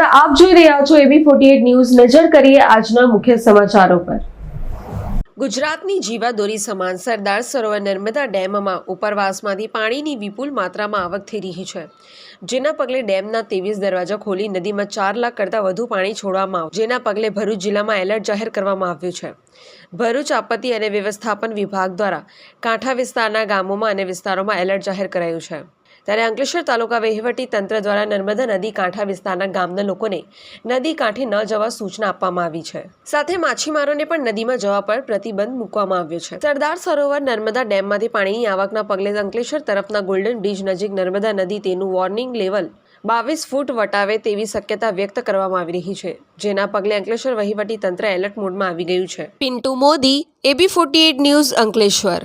રહ્યા છો એબી forty news. નજર કરીએ આજના મુખ્ય સમાચારો પર. ગુજરાતની જીવાદોરી સમાન સરદાર સરોવર નર્મદા ડેમમાં ઉપરવાસમાંથી પાણીની વિપુલ માત્રામાં આવક થઈ રહી છે. જેના પગલે ડેમના ત્રેવીસ દરવાજા ખોલી નદીમાં ચાર લાખ કરતાં વધુ પાણી છોડવામાં આવ્યું, જેના પગલે ભરૂચ જિલ્લામાં એલર્ટ જાહેર કરવામાં આવ્યું છે. ભરૂચ આપત્તિ અને વ્યવસ્થાપન વિભાગ દ્વારા કાંઠા વિસ્તારના ગામોમાં અને વિસ્તારોમાં એલર્ટ જાહેર કરાયું છે. ત્યારે અંકલેશ્વર તાલુકા વહીવટી તંત્ર દ્વારા નર્મદા નદી કાંઠા વિસ્તારના ગામના લોકોને નદી કાંઠે ન જવા સૂચના આપવામાં આવી છે. સાથે માછીમારોને પણ નદીમાં જવા પર પ્રતિબંધ મૂકવામાં આવ્યો છે. સરદાર સરોવર નર્મદા ડેમમાંથી પાણીની આવકના પગલે અંકલેશ્વર તરફના ગોલ્ડન બ્રિજ નજીક નર્મદા નદી તેનું વોર્નિંગ લેવલ બાવીસ ફૂટ વટાવે તેવી શક્યતા વ્યક્ત કરવામાં આવી રહી છે, જેના પગલે અંકલેશ્વર વહીવટી તંત્ર એલર્ટ મોડમાં આવી ગયું છે. Pintu Modi, AB forty news Ankleshwar.